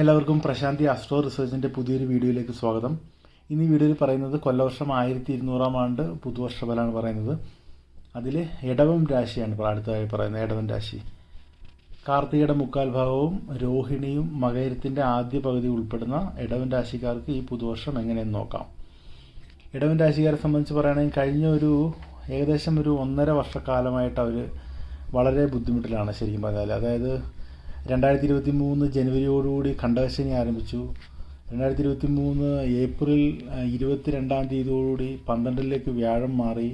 എല്ലാവർക്കും പ്രശാന്തി അസ്ട്രോ റിസർച്ചിന്റെ പുതിയൊരു വീഡിയോയിലേക്ക് സ്വാഗതം. ഇന്ന് ഈ വീഡിയോയിൽ പറയുന്നത് കൊല്ലവർഷം ആയിരത്തി ഇരുന്നൂറാം ആണ്ട് പുതുവർഷ ഫലമാണ് പറയുന്നത്. അതിൽ ഇടവം രാശിയാണ് അടുത്തതായി പറയുന്നത് ഇടവം രാശി. കാർത്തികയുടെ മുക്കാൽ ഭാഗവും രോഹിണിയും മകരത്തിന്റെ ആദ്യ പകുതി ഉൾപ്പെടുന്ന ഇടവൻ രാശിക്കാർക്ക് ഈ പുതുവർഷം എങ്ങനെയെന്ന് നോക്കാം. ഇടവൻ രാശിക്കാരെ സംബന്ധിച്ച് പറയുകയാണെങ്കിൽ കഴിഞ്ഞ ഒരു ഏകദേശം ഒരു ഒന്നര വർഷക്കാലമായിട്ട് അവർ വളരെ ബുദ്ധിമുട്ടിലാണ് ശരിക്കും പറഞ്ഞാൽ അതായത് രണ്ടായിരത്തി ഇരുപത്തി മൂന്ന് ജനുവരിയോടുകൂടി കണ്ടകശനി ആരംഭിച്ചു. രണ്ടായിരത്തി ഇരുപത്തി മൂന്ന് ഏപ്രിൽ ഇരുപത്തി രണ്ടാം തീയതിയോടുകൂടി പന്ത്രണ്ടിലേക്ക് വ്യാഴം മാറി.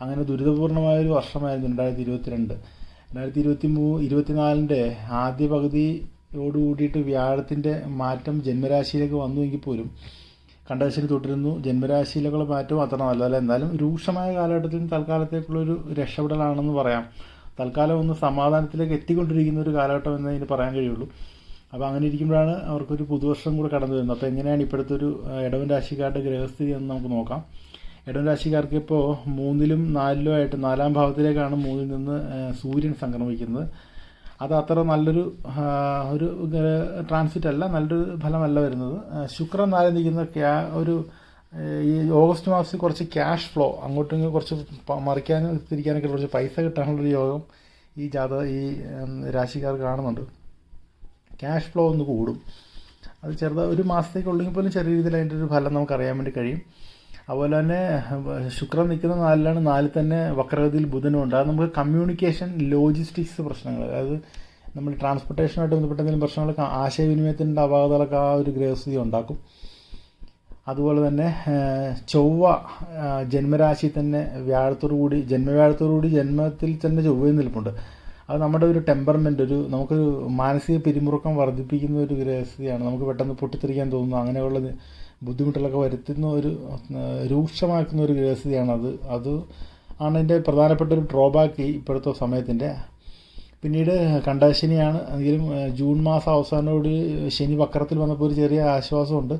അങ്ങനെ ദുരിതപൂർണമായൊരു വർഷമായിരുന്നു രണ്ടായിരത്തി ഇരുപത്തിരണ്ട് രണ്ടായിരത്തി ഇരുപത്തി മൂ ഇരുപത്തിനാലിന്റെ ആദ്യ പകുതിയോട് കൂടിയിട്ട് വ്യാഴത്തിന്റെ മാറ്റം ജന്മരാശിയിലേക്ക് വന്നുവെങ്കിൽ പോലും കണ്ടശനി തുടരുന്നു. ജന്മരാശിയിലേക്കുള്ള മാറ്റവും അത്ര നല്ലതല്ല. എന്നാലും രൂക്ഷമായ കാലഘട്ടത്തിൽ തൽക്കാലത്തേക്കുള്ളൊരു രക്ഷപ്പെടലാണെന്ന് പറയാം. തൽക്കാലം ഒന്ന് സമാധാനത്തിലേക്ക് എത്തിക്കൊണ്ടിരിക്കുന്ന ഒരു കാലഘട്ടം എന്ന് ഇതിന് പറയാൻ കഴിയുള്ളൂ. അപ്പോൾ അങ്ങനെ ഇരിക്കുമ്പോഴാണ് അവർക്കൊരു പുതുവർഷം കൂടെ കടന്നു വരുന്നത്. അപ്പോൾ എങ്ങനെയാണ് ഇപ്പോഴത്തെ ഒരു ഇടവൻ രാശിക്കാരുടെ ഗ്രഹസ്ഥിതി എന്ന് നമുക്ക് നോക്കാം. ഇടവൻ രാശിക്കാർക്ക് ഇപ്പോൾ മൂന്നിലും നാലിലും ആയിട്ട് നാലാം ഭാവത്തിലേക്കാണ് മൂന്നിൽ നിന്ന് സൂര്യൻ സംക്രമിക്കുന്നത് അത് അത്ര നല്ലൊരു ഒരു ട്രാൻസിറ്റ് അല്ല നല്ലൊരു ഫലമല്ല വരുന്നത്. ശുക്രൻ നാലിൽ നിൽക്കുന്ന ഒരു ഈ ഓഗസ്റ്റ് മാസത്തിൽ കുറച്ച് ക്യാഷ് ഫ്ലോ അങ്ങോട്ടും ഇങ്ങോട്ടും കുറച്ച് മറിക്കാനും തിരിക്കാനൊക്കെ കുറച്ച് പൈസ കിട്ടാനുള്ളൊരു യോഗം ഈ ജാത ഈ രാശിക്കാർ കാണുന്നുണ്ട്. ക്യാഷ് ഫ്ലോ ഒന്ന് കൂടും. അത് ചെറുത് ഒരു മാസത്തേക്ക് ഉള്ളെങ്കിൽ പോലും ചെറിയ രീതിയിൽ അതിന്റെ ഒരു ഫലം നമുക്ക് അറിയാൻ വേണ്ടി കഴിയും. അതുപോലെ തന്നെ ശുക്രൻ നിൽക്കുന്ന നാലിലാണ് നാലിൽ തന്നെ വക്രഗതിയിൽ ബുധനും ഉണ്ട്. അത് നമുക്ക് കമ്മ്യൂണിക്കേഷൻ ലോജിസ്റ്റിക്സ് പ്രശ്നങ്ങൾ അതായത് നമ്മൾ ട്രാൻസ്പോർട്ടേഷനുമായിട്ട് ബന്ധപ്പെട്ട എന്തെങ്കിലും പ്രശ്നങ്ങൾ ആശയവിനിമയത്തിന്റെ അപാകതകളൊക്കെ ആ ഒരു ഗ്രഹസ്ഥിതി ഉണ്ടാക്കും. അതുപോലെ തന്നെ ചൊവ്വ ജന്മരാശി തന്നെ വ്യാഴത്തോടുകൂടി കൂടി ജന്മവ്യാഴത്തോടു കൂടി ജന്മത്തിൽ തന്നെ ചൊവ്വയിൽ നിൽപ്പുണ്ട്. അത് നമ്മുടെ ഒരു ടെമ്പർമെന്റ് ഒരു നമുക്കൊരു മാനസിക പിരിമുറുക്കം വർദ്ധിപ്പിക്കുന്ന ഒരു ഗ്രഹസ്ഥിതിയാണ്. നമുക്ക് പെട്ടെന്ന് പൊട്ടിത്തെറിക്കാൻ തോന്നുന്നു അങ്ങനെയുള്ള ബുദ്ധിമുട്ടുകളൊക്കെ വരുത്തുന്ന ഒരു രൂക്ഷമാക്കുന്ന ഒരു ഗ്രഹസ്ഥിതിയാണ് അത്. അത് ആണ് എന്റെ പ്രധാനപ്പെട്ട ഒരു ഡ്രോബാക്ക് ഇപ്പോഴത്തെ സമയത്തിന്റെ. പിന്നീട് കണ്ടശനിയാണ്. എങ്കിലും ജൂൺ മാസം അവസാനത്തോട് ശനി വക്രത്തിൽ വന്നപ്പോൾ ഒരു ചെറിയ ആശ്വാസമുണ്ട്.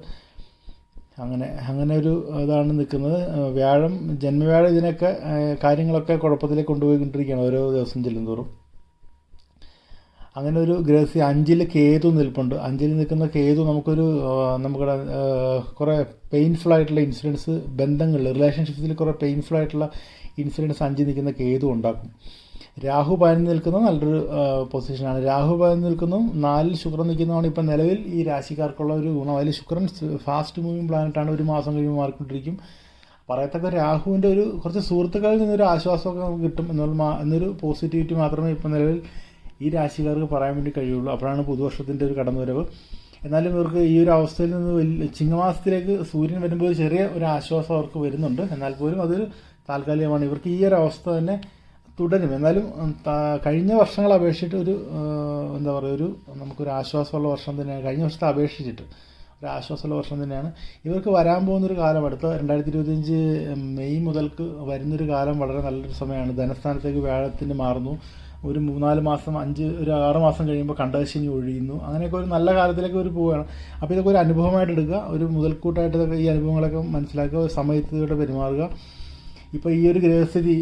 അങ്ങനെ അങ്ങനെ ഒരു ഇതാണ് നിൽക്കുന്നത്. വ്യാഴം ജന്മവ്യാഴം ഇതിനൊക്കെ കാര്യങ്ങളൊക്കെ കുഴപ്പത്തിലേക്ക് കൊണ്ടുപോയിക്കൊണ്ടിരിക്കുകയാണ് ഓരോ ദിവസം ചെല്ലുന്തോറും. അങ്ങനെ ഒരു ഗ്രഹസ്ഥി അഞ്ചിൽ കേതു നിൽപ്പുണ്ട്. അഞ്ചിൽ നിൽക്കുന്ന കേതു നമുക്കൊരു നമുക്കിടെ കുറേ പെയിൻഫുൾ ആയിട്ടുള്ള ഇൻസിഡൻസ് ബന്ധങ്ങളിൽ റിലേഷൻഷിപ്സിൽ കുറേ പെയിൻഫുൾ ആയിട്ടുള്ള ഇൻസിഡൻസ് അഞ്ചിൽ നിൽക്കുന്ന കേതു ഉണ്ടാക്കും. രാഹു പതിന് നിൽക്കുന്ന നല്ലൊരു പൊസിഷനാണ് രാഹു പതിന് നിൽക്കുന്നു നാലിൽ ശുക്രൻ നിൽക്കുന്നതാണ് ഇപ്പം നിലവിൽ ഈ രാശിക്കാർക്കുള്ള ഒരു ഗുണം. അതിൽ ശുക്രൻ ഫാസ്റ്റ് മൂവിങ് പ്ലാനറ്റാണ് ഒരു മാസം കഴിയുമ്പോൾ മാറിക്കൊണ്ടിരിക്കും പറയത്തക്ക രാഹുവിന്റെ ഒരു കുറച്ച് സുഹൃത്തുക്കളിൽ നിന്നൊരു ആശ്വാസമൊക്കെ നമുക്ക് കിട്ടും. എന്നുള്ള എന്നൊരു പോസിറ്റിവിറ്റി മാത്രമേ ഇപ്പം നിലവിൽ ഈ രാശിക്കാർക്ക് പറയാൻ വേണ്ടി കഴിയുള്ളൂ. അപ്പോഴാണ് പുതുവർഷത്തിന്റെ ഒരു കടന്നുവരവ്. എന്നാലും ഇവർക്ക് ഈ ഒരു അവസ്ഥയിൽ നിന്ന് ചിങ്ങമാസത്തിലേക്ക് സൂര്യൻ വരുമ്പോൾ ചെറിയ ഒരു ആശ്വാസം അവർക്ക് വരുന്നുണ്ട്. എന്നാൽ പോലും അതൊരു താൽക്കാലികമാണ്. ഇവർക്ക് ഈ ഒരു അവസ്ഥ തന്നെ തുടരും. എന്നാലും കഴിഞ്ഞ വർഷങ്ങളെ അപേക്ഷിച്ചിട്ട് ഒരു എന്താ പറയുക ഒരു നമുക്കൊരു ആശ്വാസമുള്ള വർഷം തന്നെയാണ്. കഴിഞ്ഞ വർഷത്തെ അപേക്ഷിച്ചിട്ട് ഒരു ആശ്വാസമുള്ള വർഷം തന്നെയാണ്. ഇവർക്ക് വരാൻ പോകുന്നൊരു കാലം അടുത്ത രണ്ടായിരത്തി ഇരുപത്തിയഞ്ച് മെയ് മുതൽക്ക് വരുന്നൊരു കാലം വളരെ നല്ലൊരു സമയമാണ്. ധനസ്ഥാനത്തേക്ക് വ്യാഴത്തിന് മാറുന്നു. ഒരു മൂന്നാൽ മാസം അഞ്ച് ഒരു ആറ് മാസം കഴിയുമ്പോൾ കണ്ടശനി ഒഴിയുന്നു. അങ്ങനെയൊക്കെ ഒരു നല്ല കാലത്തിലേക്ക് ഒരു പോവുകയാണ്. അപ്പോൾ ഇതൊക്കെ ഒരു അനുഭവമായിട്ട് എടുക്കുക. ഒരു മുതൽക്കൂട്ടായിട്ട് ഈ അനുഭവങ്ങളൊക്കെ മനസ്സിലാക്കുക. സമയത്തോടെ പെരുമാറുക. ഇപ്പോൾ ഈ ഒരു ഗ്രഹസ്ഥിതി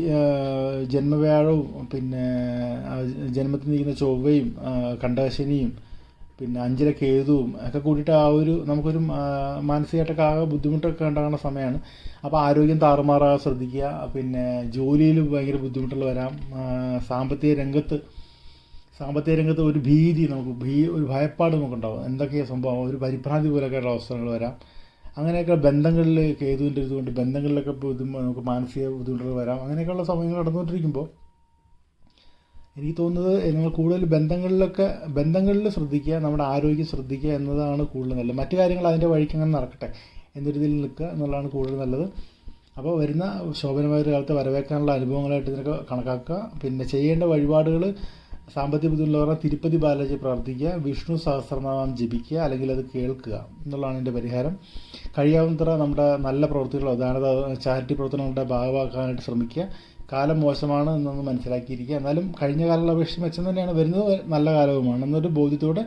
ജന്മവ്യാഴവും പിന്നെ ജന്മത്തിൽ നിൽക്കുന്ന ചൊവ്വയും കണ്ടകശനിയും പിന്നെ അഞ്ചില കേതുവും ഒക്കെ കൂടിയിട്ട് ആ ഒരു നമുക്കൊരു മാനസികമായിട്ടൊക്കെ ആകെ ബുദ്ധിമുട്ടൊക്കെ ഉണ്ടാകുന്ന സമയമാണ്. അപ്പോൾ ആരോഗ്യം താറുമാറാകാൻ ശ്രദ്ധിക്കുക. പിന്നെ ജോലിയിൽ ഭയങ്കര ബുദ്ധിമുട്ടുകൾ വരാം. സാമ്പത്തിക രംഗത്ത് സാമ്പത്തിക രംഗത്ത് ഒരു ഭീതി നമുക്ക് ഭീ ഒരു ഭയപ്പാട് നമുക്കുണ്ടാവും. എന്തൊക്കെയാണ് സംഭവം? ഒരു പരിഭ്രാന്തി പോലൊക്കെയുള്ള അവസരങ്ങൾ വരാം. അങ്ങനെയൊക്കെ ബന്ധങ്ങളിൽ കേതുവിന്റെ ഇതുകൊണ്ട് ബന്ധങ്ങളിലൊക്കെ നമുക്ക് മാനസിക ബുദ്ധിമുട്ടുകൾ വരാം. അങ്ങനെയൊക്കെയുള്ള സമയങ്ങൾ നടന്നുകൊണ്ടിരിക്കുമ്പോൾ എനിക്ക് തോന്നുന്നത് നിങ്ങൾ കൂടുതൽ ബന്ധങ്ങളിലൊക്കെ ബന്ധങ്ങളിൽ ശ്രദ്ധിക്കുക നമ്മുടെ ആരോഗ്യം ശ്രദ്ധിക്കുക എന്നതാണ് കൂടുതൽ നല്ലത്. മറ്റു കാര്യങ്ങൾ അതിന്റെ വഴിക്ക് അങ്ങനെ നടക്കട്ടെ എന്നൊരു ഇതിൽ നിൽക്കുക എന്നുള്ളതാണ് കൂടുതൽ നല്ലത്. അപ്പോൾ വരുന്ന ശോഭനമായ ഒരു കാലത്ത് വരവേക്കാനുള്ള അനുഭവങ്ങളായിട്ട് ഇതിനൊക്കെ കണക്കാക്കുക. പിന്നെ ചെയ്യേണ്ട വഴിപാടുകൾ സാമ്പത്തിക ബുദ്ധിമുട്ടുള്ളവർ തിരുപ്പതി ബാലാജി പ്രാർത്ഥിക്കുക വിഷ്ണു സഹസ്രനാമം ജപിക്കുക അല്ലെങ്കിൽ അത് കേൾക്കുക എന്നുള്ളതാണ് എന്റെ പരിഹാരം. കഴിയാവുന്നത്ര നമ്മുടെ നല്ല പ്രവൃത്തികളോ അതായത് ചാരിറ്റി പ്രവർത്തനങ്ങളുടെ ഭാഗമാക്കാനായിട്ട് ശ്രമിക്കുക. കാലം മോശമാണ് എന്നൊന്ന് മനസ്സിലാക്കിയിരിക്കുക. എന്നാലും കഴിഞ്ഞ കാലങ്ങളെ അപേക്ഷിച്ച് മെച്ചം തന്നെയാണ്. വരുന്നത് നല്ല കാലവുമാണ്. എന്നൊരു ബോധ്യത്തോടെ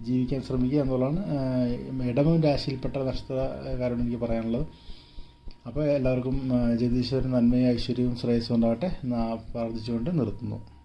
ജീവിക്കാൻ ശ്രമിക്കുക എന്നുള്ളതാണ് ഇടമും രാശിയിൽപ്പെട്ട നക്ഷത്രകാരോട് എനിക്ക് പറയാനുള്ളത്. അപ്പോൾ എല്ലാവർക്കും ജഗദീശ്വരൻ നന്മയും ഐശ്വര്യവും ശ്രേയസ്സും ഉണ്ടാവട്ടെ പ്രാർത്ഥിച്ചുകൊണ്ട് നിർത്തുന്നു.